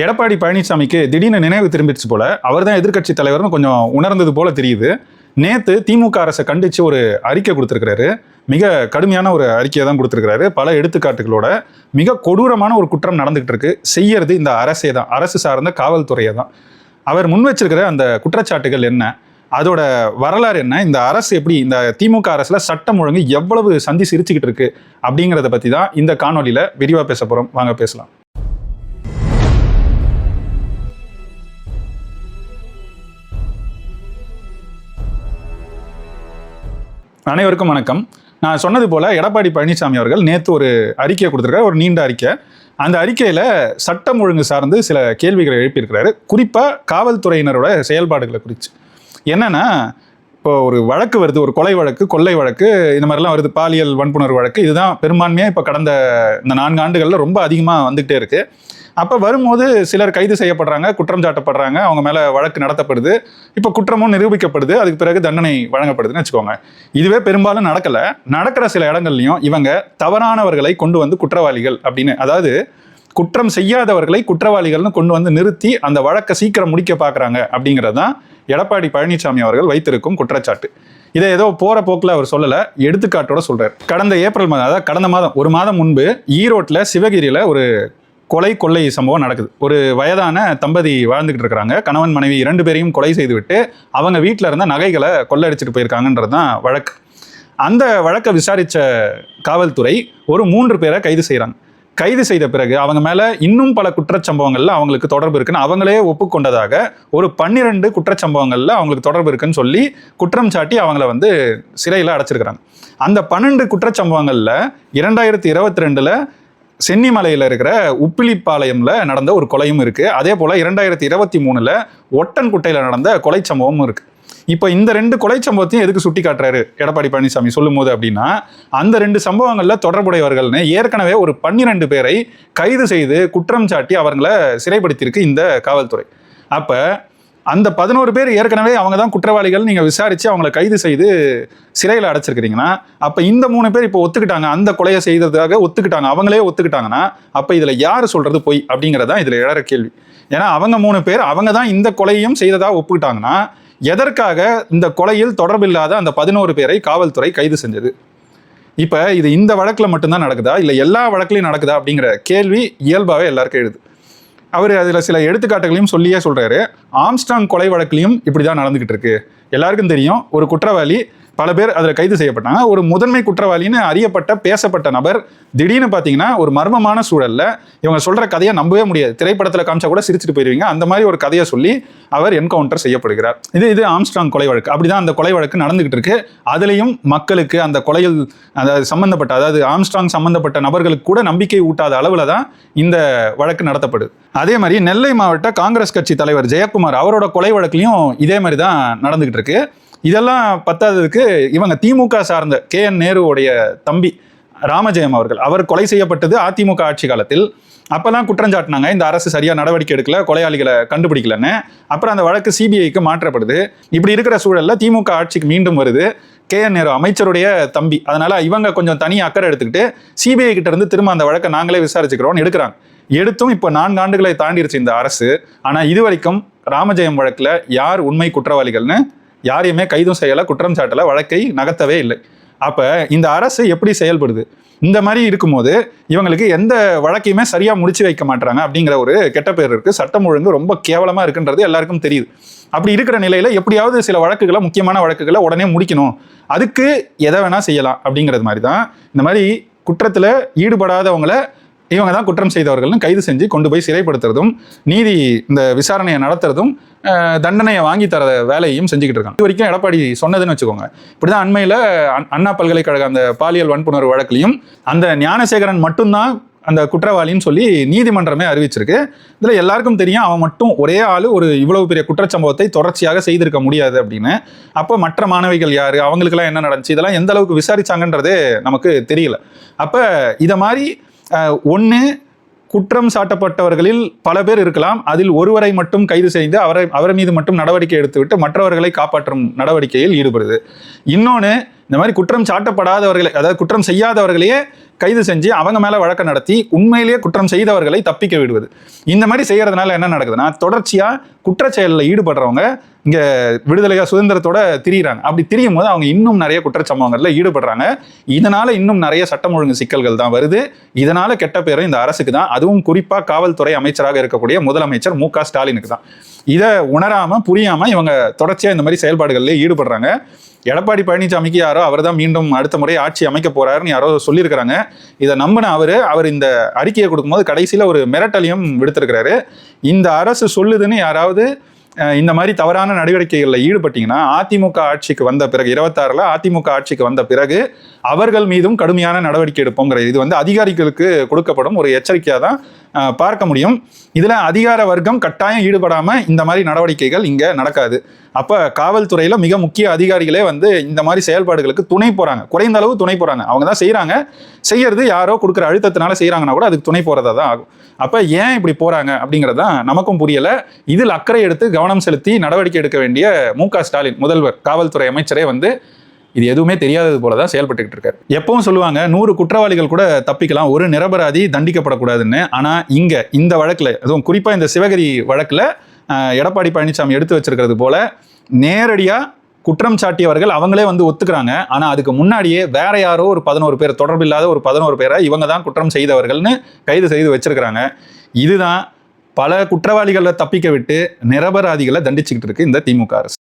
எடப்பாடி பழனிசாமிக்கு திடீர்னு நினைவு திரும்பிடுச்சு போல அவர் தான் எதிர்க்கட்சி தலைவர்னு கொஞ்சம் உணர்ந்தது போல தெரியுது. நேற்று திமுக அரசை கண்டித்து ஒரு அறிக்கை கொடுத்துருக்கிறாரு. மிக கடுமையான ஒரு அறிக்கையை தான் கொடுத்துருக்கிறாரு. பல எடுத்துக்காட்டுகளோட மிக கொடூரமான ஒரு குற்றம் நடந்துகிட்டு இருக்கு. செய்யறது இந்த அரசே தான். அரசு சார்ந்த காவல்துறையை தான். அவர் முன் வச்சிருக்கிற அந்த குற்றச்சாட்டுகள் என்ன? அதோட வரலாறு என்ன? இந்த அரசு எப்படி இந்த திமுக அரசில் சட்டம் ஒழுங்கு எவ்வளவு சந்தி சிரிச்சுக்கிட்டு இருக்கு? அப்படிங்கிறத பற்றி தான் இந்த காணொலியில் விரிவாக பேச போகிறோம் வாங்க பேசலாம். அனைவருக்கும் வணக்கம். நான் சொன்னது போல் எடப்பாடி பழனிசாமி அவர்கள் நேற்று ஒரு அறிக்கையை கொடுத்துருக்காரு ஒரு நீண்ட அறிக்கை. அந்த அறிக்கையில் சட்டம் ஒழுங்கு சார்ந்து சில கேள்விகளை எழுப்பியிருக்கிறாரு. குறிப்பாக காவல்துறையினரோட செயல்பாடுகளை குறித்து என்னென்னா இப்போ ஒரு வழக்கு வருது ஒரு கொலை வழக்கு கொள்ளை வழக்கு இந்த மாதிரிலாம் வருது பாலியல் வன்புணர்வு வழக்கு. இதுதான் பெரும்பான்மையாக இப்போ கடந்த இந்த நான்கு ஆண்டுகளில் ரொம்ப அதிகமாக வந்துகிட்டே இருக்குது அப்போ வரும்போது சிலர் கைது செய்யப்படுறாங்க குற்றம் சாட்டப்படுறாங்க அவங்க மேலே வழக்கு நடத்தப்படுது. இப்போ குற்றமும் நிரூபிக்கப்படுது அதுக்கு பிறகு தண்டனை வழங்கப்படுதுன்னு வச்சுக்கோங்க. இதுவே பெரும்பாலும் நடக்கலை. நடக்கிற சில இடங்கள்லையும் இவங்க தவறானவர்களை கொண்டு வந்து குற்றவாளிகள் அப்படின்னு அதாவது குற்றம் செய்யாதவர்களை குற்றவாளிகள்னு கொண்டு வந்து நிறுத்தி அந்த வழக்கை சீக்கிரம் முடிக்க பார்க்குறாங்க அப்படிங்கிறது தான் எடப்பாடி பழனிசாமி அவர்கள் வைத்திருக்கும் குற்றச்சாட்டு. இதை ஏதோ போகிற போக்கில் அவர் சொல்லலை எடுத்துக்காட்டோட சொல்கிறார் கடந்த ஏப்ரல் மாதம் அதாவது கடந்த மாதம் ஒரு மாதம் முன்பு ஈரோட்டில் சிவகிரியில் ஒரு கொலை கொள்ளை சம்பவம் நடக்குது. ஒரு வயதான தம்பதி வாழ்ந்துகிட்டு இருக்கிறாங்க. கணவன் மனைவி இரண்டு பேரையும் கொலை செய்துவிட்டு அவங்க வீட்டில் இருந்த நகைகளை கொள்ளடிச்சிட்டு போயிருக்காங்கன்றது தான் வழக்கு. அந்த வழக்கை விசாரித்த காவல்துறை ஒரு மூன்று பேரை கைது செய்கிறாங்க கைது செய்த பிறகு அவங்க மேலே இன்னும் பல குற்றச்சம்பவங்களில் அவங்களுக்கு தொடர்பு இருக்குன்னு அவங்களே ஒப்புக்கொண்டதாக ஒரு பன்னிரெண்டு குற்றச்சம்பவங்களில் அவங்களுக்கு தொடர்பு இருக்குன்னு சொல்லி குற்றம் சாட்டி அவங்கள வந்து சிறையில் அடைச்சிருக்கிறாங்க. அந்த பன்னெண்டு குற்றச்சம்பவங்களில் இரண்டாயிரத்தி இருபத்தி ரெண்டில் சென்னிமலையில் இருக்கிற உப்பிலிப்பாளையம்ல நடந்த ஒரு கொலையும் இருக்கு. அதே போல இரண்டாயிரத்தி இருபத்தி மூணுல ஒட்டன்குட்டையில் நடந்த கொலை சம்பவமும் இருக்கு. இப்போ இந்த ரெண்டு கொலை சம்பவத்தையும் எதுக்கு சுட்டி காட்டுறாரு எடப்பாடி பழனிசாமி சொல்லும்போது அப்படின்னா அந்த ரெண்டு சம்பவங்களில் தொடர்புடையவர்கள்னு ஏற்கனவே ஒரு பன்னிரெண்டு பேரை கைது செய்து குற்றம் சாட்டி அவங்கள சிறைப்படுத்தியிருக்கு இந்த காவல்துறை. அப்போ அந்த பதினோரு பேர் ஏற்கனவே அவங்க தான் குற்றவாளிகள் நீங்கள் விசாரித்து அவங்கள கைது செய்து சிறையில் அடைச்சிருக்கிறீங்கன்னா அப்போ இந்த மூணு பேர் இப்போ ஒத்துக்கிட்டாங்க அந்த கொலையை செய்ததுக்காக ஒத்துக்கிட்டாங்க அவங்களே ஒத்துக்கிட்டாங்கன்னா அப்போ இதில் யார் சொல்கிறது பொய் அப்படிங்கிறதான் இதில் எழற கேள்வி. ஏன்னா அவங்க மூணு பேர் அவங்க தான் இந்த கொலையும் செய்ததாக ஒப்புக்கிட்டாங்கன்னா எதற்காக இந்த கொலையில் தொடர்பில்லாத அந்த பதினோரு பேரை காவல்துறை கைது செஞ்சது? இப்போ இது இந்த வழக்கில் மட்டும்தான் நடக்குதா? இல்லை எல்லா வழக்குலையும் நடக்குதா அப்படிங்கிற கேள்வி இயல்பாகவே எல்லாருக்கும் எழுது. அவர் அதில் சில எடுத்துக்காட்டுகளையும் சொல்லியே சொல்கிறாரு ஆம்ஸ்டாங் கொலை வழக்குலையும் இப்படி தான் நடந்துக்கிட்டு இருக்கு. எல்லாருக்கும் தெரியும் ஒரு குற்றவாளி பல பேர் அதில் கைது செய்யப்பட்டாங்க. ஒரு முதன்மை குற்றவாளின்னு அறியப்பட்ட பேசப்பட்ட நபர் திடீர்னு பார்த்தீங்கன்னா ஒரு மர்மமான சூழலில் இவங்க சொல்கிற கதையை நம்பவே முடியாது. திரைப்படத்தில் காமிச்சா கூட சிரிச்சுட்டு போயிடுவீங்க அந்த மாதிரி ஒரு கதையை சொல்லி அவர் என்கவுண்டர் செய்யப்படுகிறார். இது இது ஆம்ஸ்ட்ராங் கொலை வழக்கு. அப்படிதான் அந்த கொலை வழக்கு நடந்துகிட்டு இருக்கு. அதுலேயும் மக்களுக்கு அந்த கொலையில் அதாவது சம்மந்தப்பட்ட அதாவது ஆம்ஸ்ட்ராங் சம்மந்தப்பட்ட நபர்களுக்கு கூட நம்பிக்கை ஊட்டாத அளவில் தான் இந்த வழக்கு நடத்தப்படுது. அதே மாதிரி நெல்லை மாவட்ட காங்கிரஸ் கட்சி தலைவர் ஜெயக்குமார் அவரோட கொலை வழக்குலையும் இதே மாதிரி தான் நடந்துகிட்டு இருக்கு. இதெல்லாம் பத்தாததுக்கு இவங்க திமுக சார்ந்த கே என் நேருவுடைய தம்பி ராமஜெயம் அவர்கள் அவர் கொலை செய்யப்பட்டது அதிமுக ஆட்சி காலத்தில். அப்போல்லாம் குற்றம் சாட்டினாங்க. இந்த அரசு சரியாக நடவடிக்கை எடுக்கல கொலையாளிகளை கண்டுபிடிக்கலன்னு. அப்புறம் அந்த வழக்கு சிபிஐக்கு மாற்றப்படுது. இப்படி இருக்கிற சூழலில் திமுக ஆட்சிக்கு மீண்டும் வருது. கே என் நேரு அமைச்சருடைய தம்பி. அதனால இவங்க கொஞ்சம் தனி அக்கறை எடுத்துக்கிட்டு சிபிஐ கிட்ட இருந்து திரும்ப அந்த வழக்கை நாங்களே விசாரிச்சுக்கிறோம்னு எடுக்கிறாங்க. எடுத்தும் இப்போ நான்கு ஆண்டுகளை தாண்டிருச்சு இந்த அரசு. ஆனால் இது வரைக்கும் ராமஜெயம் வழக்கில் யார் உண்மை குற்றவாளிகள்னு யாரையுமே கைதும் செய்யலை குற்றம் சாட்டலை வழக்கை நகர்த்தவே இல்லை. அப்போ இந்த அரசு எப்படி செயல்படுது? இந்த மாதிரி இருக்கும்போது இவங்களுக்கு எந்த வழக்கையுமே சரியாக முடிச்சு வைக்க மாட்டாங்க அப்படிங்கிற ஒரு கெட்ட பேர் இருக்குது சட்டம் ஒழுங்கு ரொம்ப கேவலமாக இருக்குன்றது எல்லாருக்கும் தெரியுது. அப்படி இருக்கிற நிலையில் எப்படியாவது சில வழக்குகளை முக்கியமான வழக்குகளை உடனே முடிக்கணும். அதுக்கு எதை வேணால் செய்யலாம் அப்படிங்கிறது மாதிரி தான் இந்த மாதிரி குற்றத்தில் ஈடுபடாதவங்களை இவங்க தான் குற்றம் செய்தவர்கள்னு கைது செஞ்சு கொண்டு போய் சிறைப்படுத்துறதும் நீதி இந்த விசாரணையை நடத்துறதும் தண்டனையை வாங்கி தர வேலையும் செஞ்சுக்கிட்டு இருக்காங்க. இது வரைக்கும் எடப்பாடி சொன்னதுன்னு வச்சுக்கோங்க. இப்படிதான் அண்மையில் அண்ணா பல்கலைக்கழக அந்த பாலியல் வன்புணர்வு வழக்கிலையும் அந்த ஞானசேகரன் மட்டும்தான் அந்த குற்றவாளின்னு சொல்லி நீதிமன்றமே அறிவிச்சிருக்கு. இதில் எல்லாருக்கும் தெரியும் அவன் மட்டும் ஒரே ஆள் ஒரு இவ்வளவு பெரிய குற்றச்சம்பவத்தை தொடர்ச்சியாக செய்திருக்க முடியாது அப்படின்னு. அப்போ மற்ற மாணவிகள் யார்? அவங்களுக்கெல்லாம் என்ன நடந்துச்சு? இதெல்லாம் எந்த அளவுக்கு விசாரிச்சாங்கன்றதே நமக்கு தெரியல. அப்போ இதை மாதிரி ஒன்று குற்றம் சாட்டப்பட்டவர்களில் பல பேர் இருக்கலாம். அதில் ஒருவரை மட்டும் கைது செய்து அவரை அவர் மீது மட்டும் நடவடிக்கை எடுத்துவிட்டு மற்றவர்களை காப்பாற்றும் நடவடிக்கையில் ஈடுபடுது. இன்னொன்று இந்த மாதிரி குற்றம் சாட்டப்படாதவர்களை அதாவது குற்றம் செய்யாதவர்களையே கைது செஞ்சு அவங்க மேலே வழக்கு நடத்தி உண்மையிலேயே குற்றம் செய்தவர்களை தப்பிக்க விடுவது. இந்த மாதிரி செய்கிறதுனால என்ன நடக்குதுன்னா தொடர்ச்சியாக குற்றச்செயலில் ஈடுபடுறவங்க இங்கே விடுதலையாக சுதந்திரத்தோட திரியிறாங்க. அப்படி திரியும் போது அவங்க இன்னும் நிறைய குற்றச்சம்பவங்களில் ஈடுபடுறாங்க. இதனால் இன்னும் நிறைய சட்டம் ஒழுங்கு சிக்கல்கள் தான் வருது. இதனால் கெட்ட பேரும் இந்த அரசுக்கு தான். அதுவும் குறிப்பாக காவல்துறை அமைச்சராக இருக்கக்கூடிய முதலமைச்சர் மு க ஸ்டாலினுக்கு தான். இதை உணராமல் புரியாமல் இவங்க தொடர்ச்சியாக இந்த மாதிரி செயல்பாடுகளில் ஈடுபடுறாங்க. எடப்பாடி பழனிசாமிக்கு யாரோ அவர் தான் மீண்டும் அடுத்த முறை ஆட்சி அமைக்க போறாருன்னு யாரோ சொல்லியிருக்கிறாங்க. இதை நம்பின அவர் அவர் இந்த அறிக்கையை கொடுக்கும்போது கடைசியில் ஒரு மிரட்டலையும் விடுத்திருக்கிறாரு. இந்த அரசு சொல்லுதுன்னு யாராவது இந்த மாதிரி தவறான நடவடிக்கைகளில் ஈடுபட்டீங்கன்னா அதிமுக ஆட்சிக்கு வந்த பிறகு இருபத்தாறுல அதிமுக ஆட்சிக்கு வந்த பிறகு அவர்கள் மீதும் கடுமையான நடவடிக்கை எடுப்போங்கிற இது வந்து அதிகாரிகளுக்கு கொடுக்கப்படும் ஒரு எச்சரிக்கையாக தான் பார்க்க முடியும். இதில் அதிகார வர்க்கம் கட்டாயம் ஈடுபடாமல் இந்த மாதிரி நடவடிக்கைகள் இங்கே நடக்காது. அப்போ காவல்துறையில் மிக முக்கிய அதிகாரிகளே வந்து இந்த மாதிரி செயல்பாடுகளுக்கு துணை போகிறாங்க குறைந்த அளவு துணை போகிறாங்க அவங்க தான் செய்கிறாங்க செய்யறது யாரோ கொடுக்குற அழுத்தத்தினால செய்கிறாங்கன்னா கூட அதுக்கு துணை போகிறதா தான் ஆகும். அப்போ ஏன் இப்படி போகிறாங்க அப்படிங்கிறது தான் நமக்கும் புரியலை. இதில் அக்கறை எடுத்து கவனம் செலுத்தி நடவடிக்கை எடுக்க வேண்டிய மு க ஸ்டாலின் முதல்வர் காவல்துறை அமைச்சரே வந்து இது எதுவுமே தெரியாதது போல தான் செயல்பட்டுக்கிட்டு இருக்காரு. எப்பவும் சொல்லுவாங்க நூறு குற்றவாளிகள் கூட தப்பிக்கலாம் ஒரு நிரபராதி தண்டிக்கப்படக்கூடாதுன்னு. ஆனால் இங்கே இந்த வழக்கில் அதுவும் குறிப்பாக இந்த சிவகிரி வழக்கில் எடப்பாடி பழனிசாமி எடுத்து வச்சிருக்கிறது போல நேரடியாக குற்றம் சாட்டியவர்கள் அவங்களே வந்து ஒத்துக்கிறாங்க. ஆனால் அதுக்கு முன்னாடியே வேற யாரோ ஒரு பதினோரு பேர் தொடர்பில்லாத ஒரு பதினோரு பேரை இவங்க தான் குற்றம் செய்தவர்கள்னு கைது செய்து வச்சிருக்கிறாங்க. இதுதான் பல குற்றவாளிகளை தப்பிக்க விட்டு நிரபராதிகளை தண்டிச்சுக்கிட்டு இருக்கு இந்த திமுக அரசு.